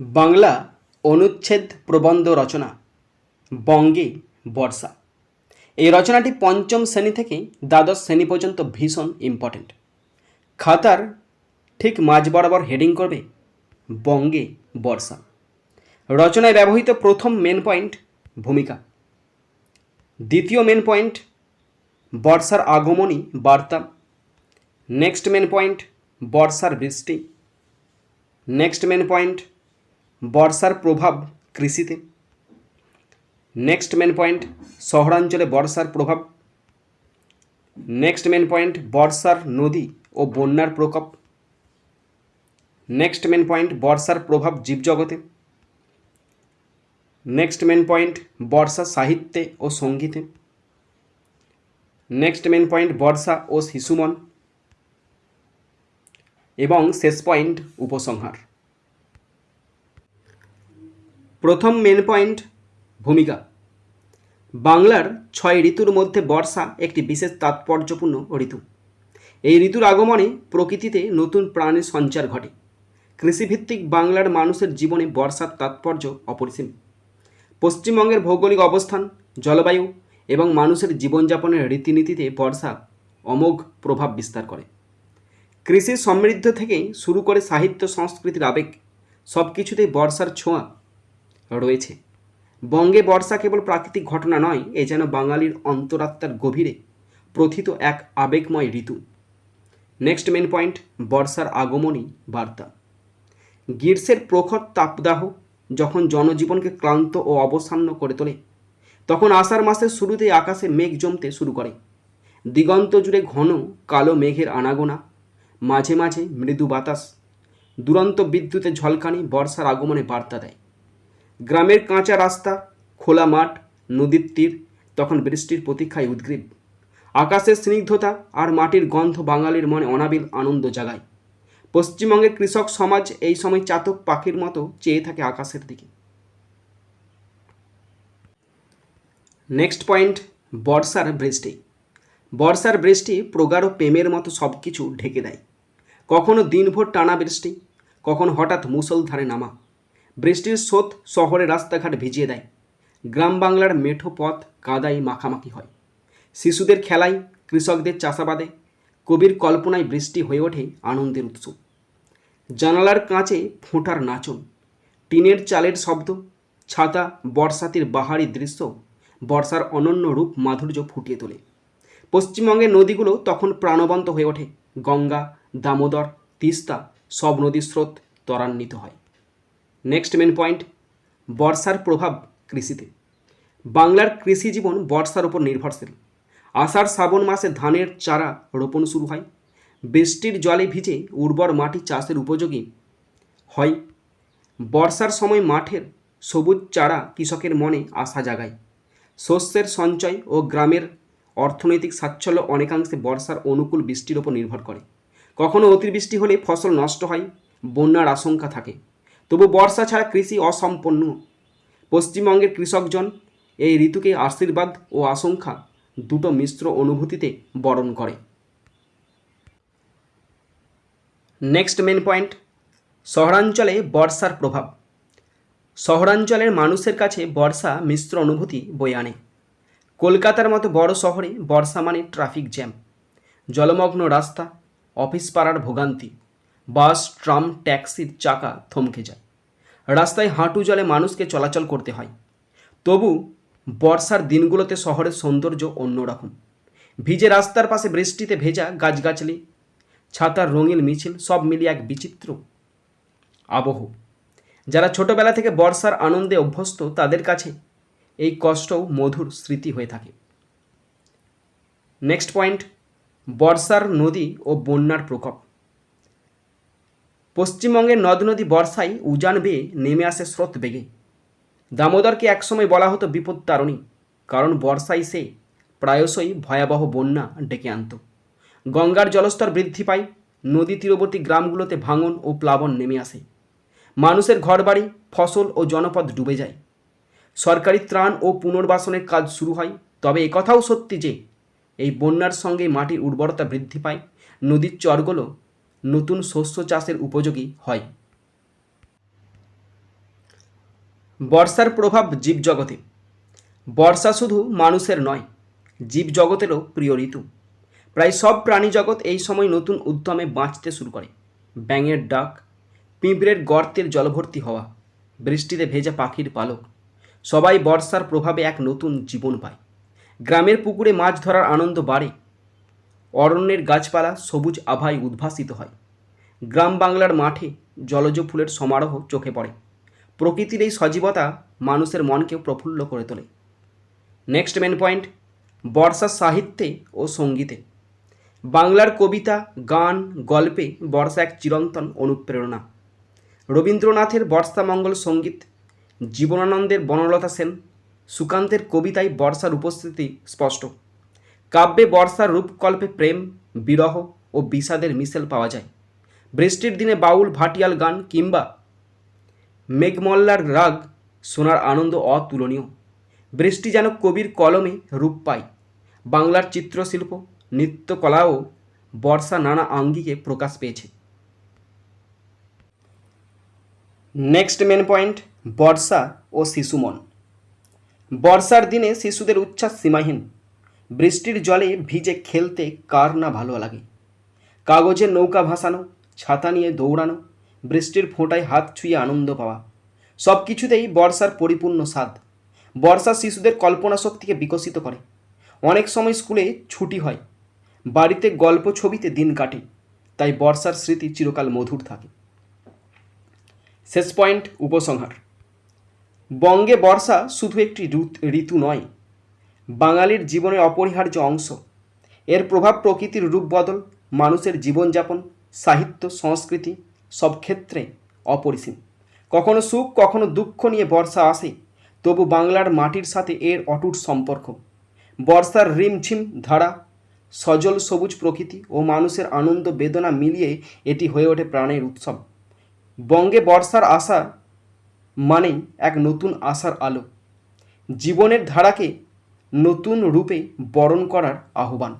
বাংলা অনুচ্ছেদ প্রবন্ধ রচনা, বঙ্গে, বর্ষা। এই রচনাটি পঞ্চম শ্রেণি থেকে দ্বাদশ শ্রেণি পর্যন্ত ভীষণ ইম্পর্ট্যান্ট খাতার ঠিক মাঝ বরাবর হেডিং করবে, বঙ্গে, বর্ষা। রচনায় ব্যবহৃত প্রথম মেন পয়েন্ট ভূমিকা। দ্বিতীয় মেন পয়েন্ট বর্ষার আগমনী, বার্তা। নেক্সট মেন পয়েন্ট বর্ষার বৃষ্টি। নেক্সট মেন পয়েন্ট বর্ষার প্রভাব কৃষিতে। নেক্সট মেন পয়েন্ট শহরাঞ্চলে বর্ষার প্রভাব। নেক্সট মেন পয়েন্ট বর্ষার নদী ও বন্যার প্রকোপ। নেক্সট মেন পয়েন্ট বর্ষার প্রভাব জীবজগতে। নেক্সট মেন পয়েন্ট বর্ষা সাহিত্যে ও সঙ্গীতে। নেক্সট মেন পয়েন্ট বর্ষা ও শিশুমন এবং শেষ পয়েন্ট উপসংহার। প্রথম মেন পয়েন্ট ভূমিকা। বাংলার ছয় ঋতুর মধ্যে বর্ষা একটি বিশেষ তাৎপর্যপূর্ণ ঋতু। এই ঋতুর আগমনে প্রকৃতিতে নতুন প্রাণের সঞ্চার ঘটে। কৃষিভিত্তিক বাংলার মানুষের জীবনে বর্ষার তাৎপর্য অপরিসীম। পশ্চিমবঙ্গের ভৌগোলিক অবস্থান, জলবায়ু এবং মানুষের জীবনযাপনের রীতিনীতিতে বর্ষা অমোঘ প্রভাব বিস্তার করে। কৃষি সমৃদ্ধ থেকে শুরু করে সাহিত্য সংস্কৃতির আবেগ সব কিছুতেই বর্ষার ছোঁয়া রয়েছে। বঙ্গে বর্ষা কেবল প্রাকৃতিক ঘটনা নয়, এ যেন বাঙালির অন্তরাত্মার গভীরে প্রথিত এক আবেগময় ঋতু। নেক্সট মেন পয়েন্ট বর্ষার আগমনী বার্তা। গ্রীষ্মের প্রখর তাপদাহ যখন জনজীবনকে ক্লান্ত ও অবসান্ন করে তোলে, তখন আষাঢ় মাসের শুরুতেই আকাশে মেঘ জমতে শুরু করে। দিগন্ত জুড়ে ঘন কালো মেঘের আনাগোনা, মাঝে মাঝে মৃদু বাতাস, দুরন্ত বিদ্যুতের ঝলকানি বর্ষার আগমনে বার্তা দেয়। গ্রামের কাঁচা রাস্তা, খোলা মাঠ, নদীর তীর, তখন বৃষ্টির প্রতীক্ষায় উদ্গ্রীব। আকাশের স্নিগ্ধতা আর মাটির গন্ধ বাঙালির মনে অনাবিল আনন্দ জাগায়। পশ্চিমবঙ্গের কৃষক সমাজ এই সময় চাতক পাখির মতো চেয়ে থাকে আকাশের দিকে। নেক্সট পয়েন্ট, বর্ষার বৃষ্টি। বর্ষার বৃষ্টি প্রগাঢ় প্রেমের মতো সব কিছু ঢেকে দেয়। কখনো দিনভর টানা বৃষ্টি, কখনো হঠাৎ মুষলধারে নামা। বৃষ্টির স্রোত শহরের রাস্তাঘাট ভিজিয়ে দেয়। গ্রাম বাংলার মেঠো পথ কাদাই মাখামাখি হয়। শিশুদের খেলায়, কৃষকদের চাষাবাদে, কবির কল্পনায় বৃষ্টি হয়ে ওঠে আনন্দের উৎস। জানালার কাঁচে ফোঁটার নাচন, টিনের চালের শব্দ, ছাতা বর্ষাতির বাহারি দৃশ্য বর্ষার অনন্য রূপ মাধুর্য ফুটিয়ে তোলে। পশ্চিমবঙ্গের নদীগুলো তখন প্রাণবন্ত হয়ে ওঠে। গঙ্গা, দামোদর, তিস্তা সব নদীর স্রোত ত্বরান্বিত হয়। নেক্সট মেন পয়েন্ট বর্ষার প্রভাব কৃষিতে। বাংলার কৃষি জীবন বর্ষার উপর নির্ভরশীল। আষাঢ় শ্রাবণ মাসে ধানের চারা রোপণ শুরু হয়। বৃষ্টির জলে ভিজে উর্বর মাটি চাষের উপযোগী হয়। বর্ষার সময় মাঠের সবুজ চারা কৃষকের মনে আশা জাগায়। শস্যের সঞ্চয় ও গ্রামের অর্থনৈতিক সাচ্ছল্য অনেকাংশে বর্ষার অনুকূল বৃষ্টির ওপর নির্ভর করে। কখনো অতিবৃষ্টি হলে ফসল নষ্ট হয়, বন্যার আশঙ্কা থাকে। তবু বর্ষা ছাড়া কৃষি অসম্পন্ন। পশ্চিমবঙ্গের কৃষকজন এই ঋতুকে আশীর্বাদ ও আশঙ্কা দুটো মিশ্র অনুভূতিতে বরণ করে। নেক্সট মেন পয়েন্ট শহরাঞ্চলে বর্ষার প্রভাব। শহরাঞ্চলের মানুষের কাছে বর্ষা মিশ্র অনুভূতি বয়ে আনে। কলকাতার মতো বড় শহরে বর্ষা মানে ট্রাফিক জ্যাম, জলমগ্ন রাস্তা, অফিস পাড়ার ভোগান্তি। বাস, ট্রাম ট্যাক্সির চাকা থমকে যায়। রাস্তায় হাঁটু জলে মানুষকে চলাচল করতে হয়। তবু বর্ষার দিনগুলোতে শহরের সৌন্দর্য অন্যরকম। ভিজে রাস্তার পাশে বৃষ্টিতে ভেজা গাছগাছলি, ছাতার রঙিন মিছিল, সব মিলিয়ে এক বিচিত্র আবহ। যারা ছোটবেলা থেকে বর্ষার আনন্দে অভ্যস্ত, তাদের কাছে এই কষ্টও মধুর স্মৃতি হয়ে থাকে। নেক্সট পয়েন্ট, বর্ষার নদী ও বন্যার প্রকোপ। পশ্চিমবঙ্গের নদ নদী বর্ষায় উজান বেয়ে নেমে আসে স্রোত বেগে। দামোদরকে একসময় বলা হতো বিপদ তারণী, কারণ বর্ষায় সে প্রায়শই ভয়াবহ বন্যা ডেকে আনত। গঙ্গার জলস্তর বৃদ্ধি পায়, নদী তীরবর্তী গ্রামগুলোতে ভাঙন ও প্লাবন নেমে আসে। মানুষের ঘরবাড়ি, ফসল ও জনপদ ডুবে যায়। সরকারি ত্রাণ ও পুনর্বাসনের কাজ শুরু হয়, তবে একথাও সত্যি যে, এই বন্যার সঙ্গে মাটির উর্বরতা বৃদ্ধি পায়, নদীর চরগুলো নতুন শস্য চাষের উপযোগী হয়। বর্ষার প্রভাব জীবজগতে। বর্ষা শুধু মানুষের নয়, জীবজগতেরও প্রিয় ঋতু। প্রায় সব প্রাণী জগৎ এই সময় নতুন উদ্যমে বাঁচতে শুরু করে। ব্যাঙের ডাক, পিঁপড়ের গর্তের জলভর্তি হওয়া, বৃষ্টিতে ভেজা পাখির পালক, সবাই বর্ষার প্রভাবে এক নতুন জীবন পায়। গ্রামের পুকুরে মাছ ধরার আনন্দ বাড়ে অরণ্যের গাছপালা সবুজ আভায় উদ্ভাসিত হয়। গ্রাম বাংলার মাঠে জলজ ফুলের সমারোহ চোখে পড়ে। প্রকৃতির এই সজীবতা মানুষের মনকেও প্রফুল্ল করে তোলে। নেক্সট মেন পয়েন্ট বর্ষা সাহিত্যে ও সঙ্গীতে। বাংলার কবিতা, গান, গল্পে বর্ষা এক চিরন্তন অনুপ্রেরণা। রবীন্দ্রনাথের বর্ষামঙ্গল সংগীত, জীবনানন্দের বনলতা সেন, সুকান্তের কবিতায় বর্ষার উপস্থিতি স্পষ্ট। কাব্যে বর্ষার রূপকল্পে প্রেম, বিরহ ও বিষাদের মিশেল পাওয়া যায়। বৃষ্টির দিনে বাউল, ভাটিয়াল গান কিংবা মেঘমল্লার রাগ শোনার আনন্দ অতুলনীয়। বৃষ্টি যেন কবির কলমে রূপ পায়। বাংলার চিত্রশিল্প নৃত্যকলাও বর্ষা নানা আঙ্গিকে প্রকাশ পেয়েছে। নেক্সট মেন পয়েন্ট বর্ষা ও শিশুমন। বর্ষার দিনে শিশুদের উচ্ছ্বাস সীমাহীন। বৃষ্টির জলে ভিজে খেলতে কার না ভালো লাগে? কাগজে নৌকা ভাসানো, ছাতা নিয়ে দৌড়ানো, বৃষ্টির ফোঁটায় হাত ছুঁয়ে আনন্দ পাওয়া সব কিছুতেই বর্ষার পরিপূর্ণ স্বাদ। বর্ষা শিশুদের কল্পনা শক্তিকে বিকশিত করে। অনেক সময় স্কুলে ছুটি হয়, বাড়িতে গল্প ছবিতে দিন কাটে, তাই বর্ষার স্মৃতি চিরকাল মধুর থাকে। শেষ পয়েন্ট, উপসংহার। বঙ্গে বর্ষা শুধু একটি ঋতু নয় বাঙালির জীবনের অপরিহার্য অংশ। এর প্রভাব প্রকৃতির রূপ বদল, মানুষের জীবনযাপন, সাহিত্য, সংস্কৃতি, সব ক্ষেত্রে অপরিসীম। কখনো সুখ, কখনো দুঃখ নিয়ে বর্ষা আসে, তবু বাংলার মাটির সাথে এর অটুট সম্পর্ক। বর্ষার রিমঝিম ধারা, সজল সবুজ প্রকৃতি ও মানুষের আনন্দ বেদনা মিলিয়ে এটি হয়ে ওঠে প্রাণের উৎসব। বঙ্গে বর্ষার আশা মানেই এক নতুন আশার আলো। জীবনের ধারাকে নতুন রূপে বরণ করার আহ্বান।